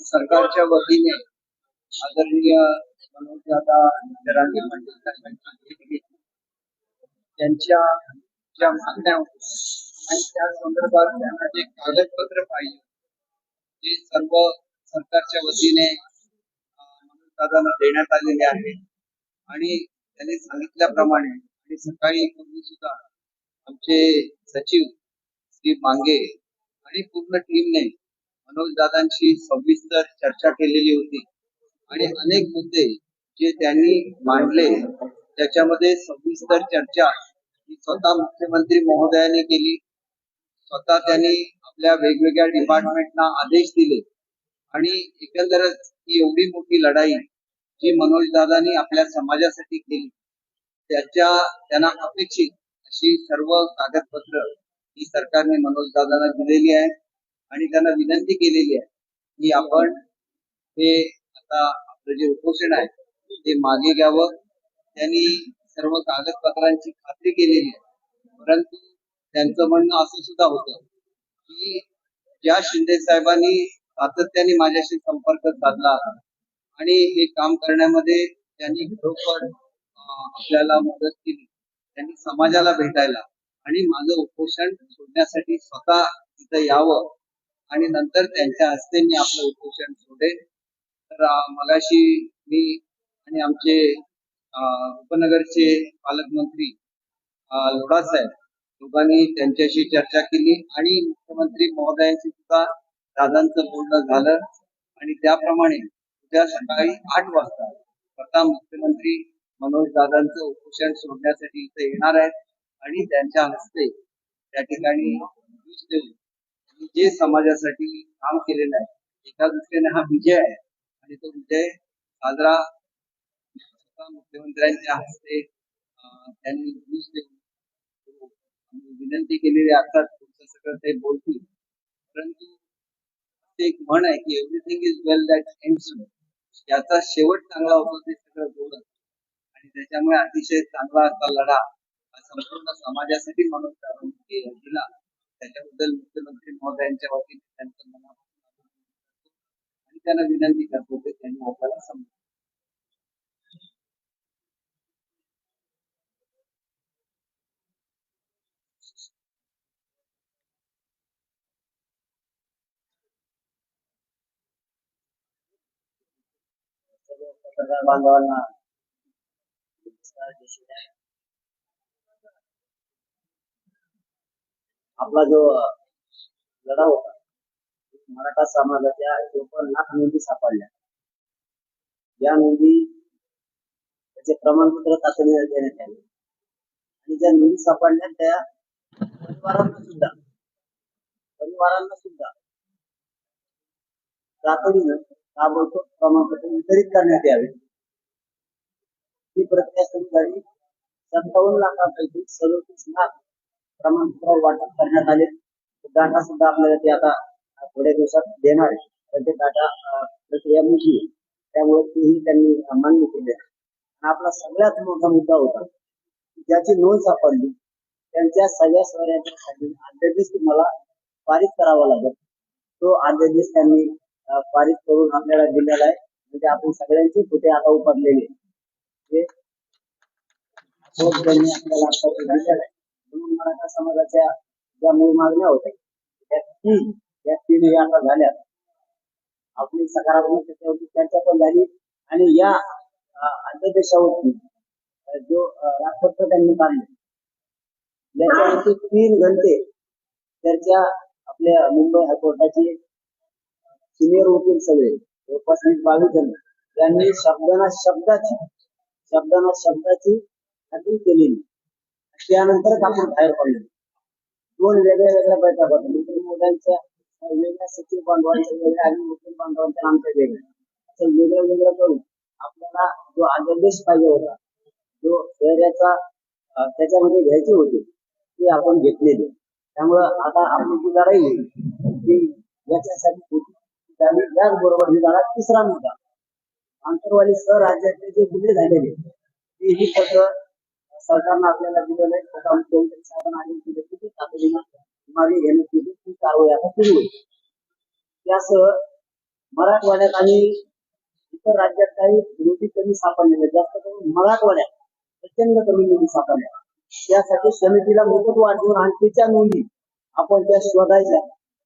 सरकारच्या वतीने आदरणीय मनोजदादा जरांगे पाटील त्यांच्या ज्या मागण्या होत्या आणि त्या संदर्भात त्यांना जे कागदपत्र पाहिजे ते सर्व सरकारच्या वतीने मनोजदादांना देण्यात आलेले आहे आणि त्यांनी सांगितल्याप्रमाणे आणि सकाळी पूर्वी सुद्धा आमचे सचिव श्री मांगे आणि पूर्ण टीमने मनोज दादांशी सविस्तर चर्चा केलेली होती. आणि अनेक मुद्दे जे त्यांनी मांडले त्याच्यामध्ये सविस्तर चर्चा ही स्वतः मुख्यमंत्री महोदयाने केली. स्वतः त्यांनी आपल्या वेगवेगळ्या डिपार्टमेंटना आदेश दिले. आणि एकंदरच ही एवढी मोठी लढाई जी मनोज दादांनी आपल्या समाजासाठी केली त्याच्या त्यांना अपेक्षित अशी सर्व कागदपत्र ही सरकारने मनोज दादांना दिलेली आहे आणि त्यांना विनंती केलेली आहे की आपण हे आता आपलं जे उपोषण आहे ते मागे घ्यावं. त्यांनी सर्व कागदपत्रांची खात्री केलेली आहे. परंतु त्यांचं म्हणणं असं सुद्धा होतं की ज्या शिंदे साहेबांनी सातत्याने माझ्याशी संपर्क साधला आणि हे काम करण्यामध्ये त्यांनी खरोखर आपल्याला मदत केली त्यांनी समाजाला भेटायला आणि माझं उपोषण सोडण्यासाठी स्वतः तिथं यावं आणि नंतर त्यांच्या हस्ते मी आपलं उपोषण सोडेन. तर मगाशी मी आणि आमचे उपनगरचे पालकमंत्री लोढा साहेब दोघांनी त्यांच्याशी चर्चा केली आणि मुख्यमंत्री महोदयांशी सुद्धा दादांचं बोलणं झालं. आणि त्याप्रमाणे उद्या सकाळी आठ वाजता स्वतः मुख्यमंत्री मनोज दादांचं उपोषण सोडण्यासाठी इथे येणार आहेत. आणि त्यांच्या हस्ते त्या ठिकाणी जे समाजासाठी काम केलेलं आहे एका दृष्टीने हा विजय आहे. आणि तो विजय साजरा मुख्यमंत्र्यांच्या हस्ते त्यांनी देऊन विनंती केलेली असतात तुमचं सगळं ते बोलतील. परंतु ते एक म्हण आहे की everything is well that ends याचा शेवट चांगला होतो ते सगळं गोड आणि त्याच्यामुळे अतिशय चांगला असा लढा संपूर्ण समाजासाठी म्हणून प्रारंभ केला त्याच्याबद्दल मुख्यमंत्री महोदयांच्या वतीने त्यांचं मनापासून आणि त्यांना विनंती करतो ते त्यांनी आपल्याला समजून पत्रकार बांधवांना. आपला जो लढा होता मराठा समाजाच्या चोपन्न लाख नोंदी सापडल्या. या नोंदी त्याचे प्रमाणपत्र तातडीने देण्यात आले. आणि ज्या नोंदी सापडल्या त्या परिवारांना सुद्धा परिवारांना सुद्धा तातडीनं ताबडतोब प्रमाणपत्र वितरित करण्यात यावे. ही प्रक्रिया सुरू झाली. सत्तावन्न लाखांपैकी सदोतीस लाख प्रमाणपत्र वाटप करण्यात आले. डाटा सुद्धा आपल्याला ते आता थोड्या दिवसात देणार आहे. तर ते डाटा प्रक्रिया मोठी आहे. त्यामुळे तेही त्यांनी मान्य केले आपला सगळ्यात मोठा मुद्दा होता ज्याची नोंद सापडली त्यांच्या सगळ्या सोयऱ्यांसाठी अध्यादेश तुम्हाला पारित करावा लागेल. तो अध्यादेश त्यांनी पारित करून आपल्याला दिलेला आहे. म्हणजे आपण सगळ्यांची कुठे आता उपडलेली आहे. त्यांनी आपल्याला आता दिलेला आहे. म्हणून मराठा समाजाच्या ज्या मूळ मागण्या होत्या त्या तीन या तीन आता झाल्या. आपली सकारात्मक त्याच्यावरती चर्चा पण झाली. आणि या अध्यादेशावरती जो अं, राजपत्र त्यांनी काढले याच्यावरती तीन घंटे चर्चा आपल्या मुंबई हायकोर्टाची सिनियर वकील सगळे जवळपास वीस बावीस जण त्यांनी शब्दाना शब्दाची शब्दाना शब्दाची खात्री केलेली त्यानंतरच आपण बाहेर पडलो. दोन वेगळ्या वेगळ्या बैठका. होत्या मुस्लिम मोद्यांच्या वेगळ्या सचिव बांधवांच्या वेगळ्या आणि मुस्लिम बांधवांच्या आमच्या वेगळ्या असं वेगळं वेगळं करून आपल्याला जो अध्यादेश पाहिजे होता जो शहराचा त्याच्यामध्ये घ्यायचे होते ते आपण घेतलेले. त्यामुळं आता आपली जी लढाई आहे ती याच्यासाठी होती. त्यामुळे त्याचबरोबर हे झाला तिसरा मुद्दा. आंतरवाली राज्यातले जे गुन्हे झालेले तेही पत्र सरकारनं आपल्याला दिलेलं आहे. आता मुख्यमंत्री साहेबांना आदेश दिले की तातडीनं मागे घेण्याची ती कारवाई आता सुरू होईल त्यासह मराठवाड्यात आणि इतर राज्यात काही नोंदी कमी सापडलेल्या जास्त करून मराठवाड्यात प्रचंड कमी नोंदी सापडल्या त्यासाठी समितीला मुदतवाढ देऊन आणखीच्या नोंदी आपण त्या शोधायच्या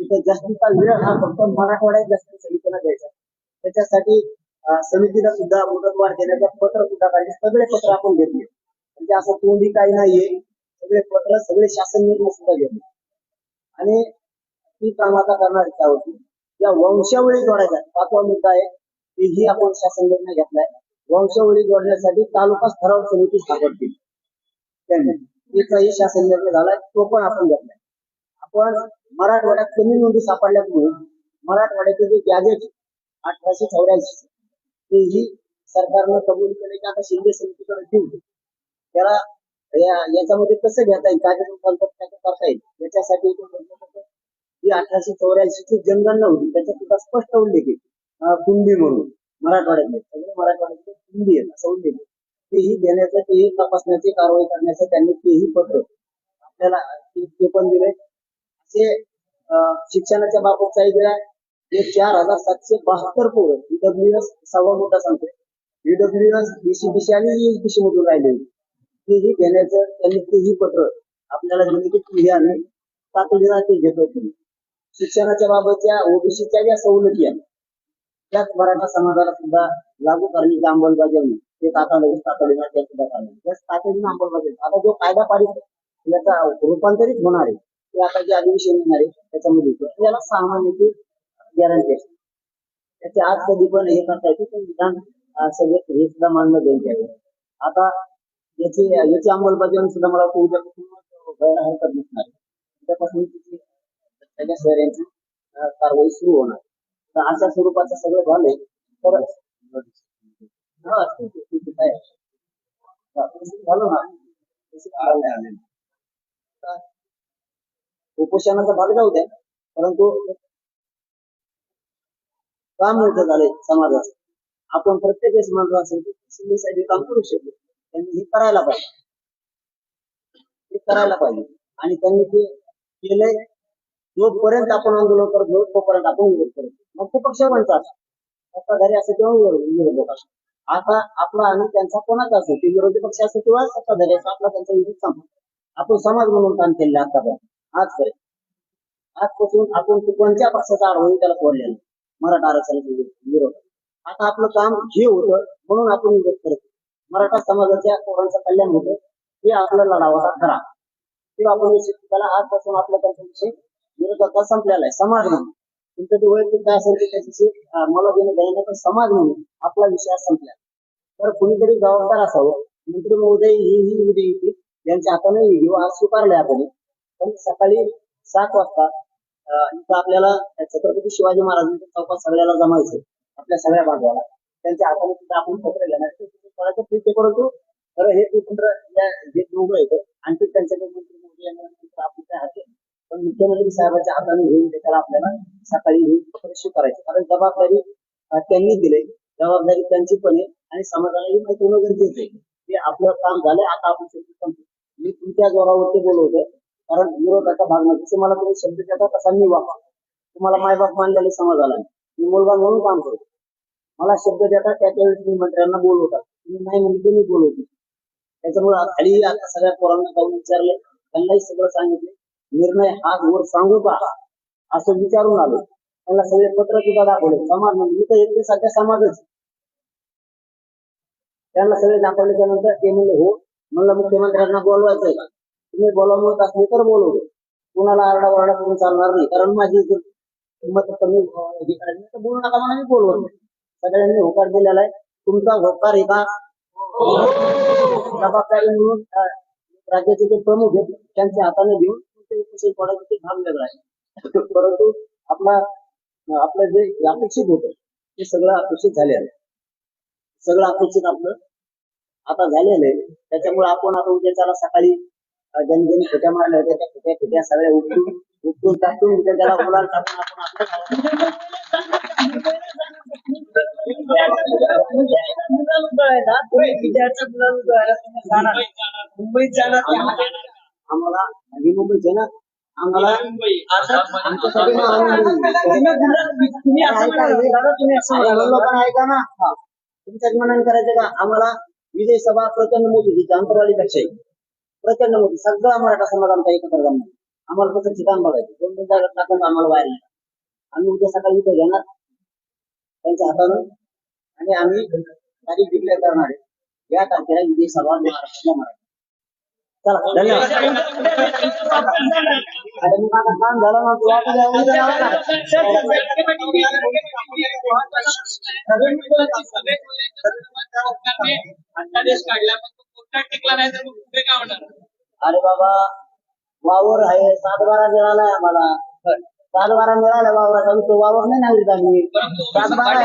तिथं जास्तीचा वेळ हा फक्त मराठवाड्यात जास्त समितीला द्यायचा. त्याच्यासाठी समितीला सुद्धा मुदतवाढ देण्याचं पत्र सुद्धा काढले सगळे पत्र आपण घेतले. म्हणजे असं तोंडी काही नाहीये. सगळे पत्र सगळे शासन निर्णय सुद्धा घेतले. आणि ती काम आता करणार इच्छा होती. या वंशावळी जोडायच्या पाचवा मुद्दा आहे तेही आपण शासन निर्णय घेतलाय. वंशावळी जोडण्यासाठी तालुका ठराव समिती स्थापन केली. त्यांनी. शासन निर्णय झालाय. तो पण आपण पण मराठवाड्यात कमी नोंदी सापडल्यामुळे मराठवाड्याचे जे गॅजेट अठराशे चौऱ्याऐंशी तेही सरकारनं कबूल केले की आता शिंदे समितीकडे देऊ. त्याला याच्यामध्ये कसं घेता येईल? काय कसं करता येईल? याच्यासाठी ही अठराशे चौऱ्याऐंशी ची जनगणना होती. त्याच्यात सुद्धा स्पष्ट उल्लेख आहे. अं, कुंडी म्हणून. मराठवाड्यातले सगळे मराठवाड्यातले कुंडी आहेत असा उल्लेख तेही देण्याचं तेही तपासण्याची कारवाई करण्याचं त्यांनी तेही पत्र आपल्याला ते ते पण दिले असे शिक्षणाच्या बाबत दिलाय हे चार हजार सातशे बहात्तर पोरं ईडब्ल्यूएस सव्वा मोठा सांगतोय. ईडब्ल्यूएस बीसी आणि ईएसबीसी मधून राहिलेली. तेही घेण्याचं त्यांनी तेही पत्र आपल्याला दिले की तुम्ही तातडीला ते घेतो तुम्ही. शिक्षणाच्या बाबतच्या ओबीसीच्या ज्या सवलती आहेत त्याच मराठा समाजाला सुद्धा लागू करण्याची अंमलबजावणी ते तातडीने तातडीने त्या सुद्धा करणार त्याच अंमलबजावणी आता जो कायदा पारित याचा रूपांतरित होणार आहे ते आता जे अधिवेशन येणार आहे त्याच्यामध्ये याला सहा गॅरंटी असते. त्याचे आज कधी पण हे करता येते पण विधान सगळे हे सुद्धा मानलं जाईल आता याची याची अंमलबजावणी सुद्धा मला वाटतं उद्यापासून व्हायला हरकत नसणार उद्यापासून तिची त्याच्या शहर यांची कारवाई सुरू होणार तर अशा स्वरूपाचं सगळं झालंय तर हा, काय? झालं ना तसं उपोषणाचा भाग जाऊ द्या. परंतु काम मोठं झालंय समाजाचं. आपण प्रत्येक वेळेस म्हणतो असेल की शिंदे साहेब काम करू शकतो त्यांनी हे करायला पाहिजे. हे करायला पाहिजे. आणि त्यांनी ते केलंय जोपर्यंत आपण आंदोलन करत जाऊ तोपर्यंत आपण विरोध करतो मग तो पक्ष म्हणतात घरी असं किंवा विरोध विरोधक असो आता आपला आणि त्यांचा कोणाचा असो ते विरोधी पक्ष असो किंवा सत्ताधारी असो आपला त्यांचा विरोध संपतो आपण समाज म्हणून काम केलेलं आतापर्यंत. आजपर्यंत आजपासून आपण कोणत्या पक्षाचा आढळून त्याला सोडलेला मराठा आरक्षणाच्या विरोध- आता आपलं काम हे होतं म्हणून आपण विरोध करत मराठा समाजाच्या पोरांचं कल्याण होतं हे आपला लढावाचा खरा. किंवा आपण त्याला आजपासून आपला त्यांचा विषय विरोधाचा संपलेला आहे. समाज म्हणून. तुमचं ते वैयक्तिक काय असेल ते त्याच्याशी मला देणं घेणं पण समाज म्हणून आपला विषय संपला तर कुणीतरी जबाबदार असावं. मंत्री महोदय ही ही उद्या येतील. यांच्या हाताने घेऊ आज स्वीकारले आपण. पण सकाळी सात वाजता इथं आपल्याला छत्रपती शिवाजी महाराजांच्या चौकात सगळ्याला जमायचं आपल्या सगळ्या बांधवाला त्यांच्या हाताने सुद्धा आपण पत्र घेणार. ठीक आहे परंतु खरं हे एकत्र या जे दोघं आहेत आणखी त्यांच्याकडे मंत्री यांना आपण हाती पण मुख्यमंत्री साहेबांच्या हाताने घेऊन त्याला आपल्याला सकाळी घेऊन पत्र स्वीकारायचं. कारण जबाबदारी त्यांनी दिली. जबाबदारी त्यांची पण आहे आणि समाजालाही माहिती होणं गरजेचं आहे. की आपलं काम झालंय आता आपण शेवटी मी तुमच्या जोरावरती बोलवतोय कारण विरोधाचा भाग नाही जसे मला तुम्ही शब्द देता तसा मी वापर तुम्हाला मायबाप मानलेले समाजाला आला मी मुलगा म्हणून काम करतो. मला शब्द देता त्याच्या मी मंत्र्यांना बोलवतात तुम्ही नाही म्हणजे तुम्ही बोलवतो त्याच्यामुळे खाली आता सगळ्या पोरांना जाऊन विचारले. त्यांनाही सगळं सांगितले. निर्णय हा वर सांगू का असं विचारून आलो. त्यांना सगळे पत्र सुद्धा दाखवले. समाज म्हणजे इथं एक सध्या समाजच त्यांना सगळे दाखवले त्यानंतर ते म्हणले हो. म्हणलं मुख्यमंत्र्यांना बोलवायचंय का? तुम्ही बोलावत असले तर बोलवतो कुणाला आरडा ओरडा करून चालणार नाही. कारण माझी किंमत कमी हे करायची तर बोलू नका म्हणून मी बोलवत नाही. सगळ्यांनी होकार दिलेला आहे. तुमचा होकार एका का? जबाबदारी म्हणून राज्याचे जे प्रमुख आहेत त्यांच्या हाताने घेऊन ते उपोषण सोडायचं ते भाग वेगळं आहे. परंतु आपला आपलं जे अपेक्षित होतं ते सगळं अपेक्षित झाले आहे. सगळं अपेक्षित आपलं आता झालेलं आहे. त्याच्यामुळे आपण आता उद्या त्याला सकाळी ज्यांनी फेट्या मारल्या होत्या त्या सगळ्या उपटून उपटून टाकून त्याला गुलाल टाकून आपण आपलं मुंबईत जाणार ते आम्हाला. ना ऐका ना. तुमच्याच मनाने करायचं का? आम्हाला विजय सभा प्रचंड मोठी होती आंतरवालीपेक्षा प्रचंड मोठी सगळा मराठा समाज आमचा एकत्र जमणार आम्हाला कसं ठिकाण बघायचं. दोन दोन जागा टाकून आम्हाला बाहेर नाही. आम्ही उद्या सकाळी इथे घेणार त्यांच्या हातानं. आणि आम्ही तारीख डिक्लेअर करणार आहे. या तारखेला विजय सभा महाराष्ट्रातल्या मराठी. चला. धन्यवाद. काम झालं ना तू आता जाऊन टिकला नाही तर पुढे काय होणार? अरे बाबा वावर आहे सातबारा मिळालाय आम्हाला. सातबारा मिळाला वावराचा तो वावर नाही नागरिक आम्ही सातबारा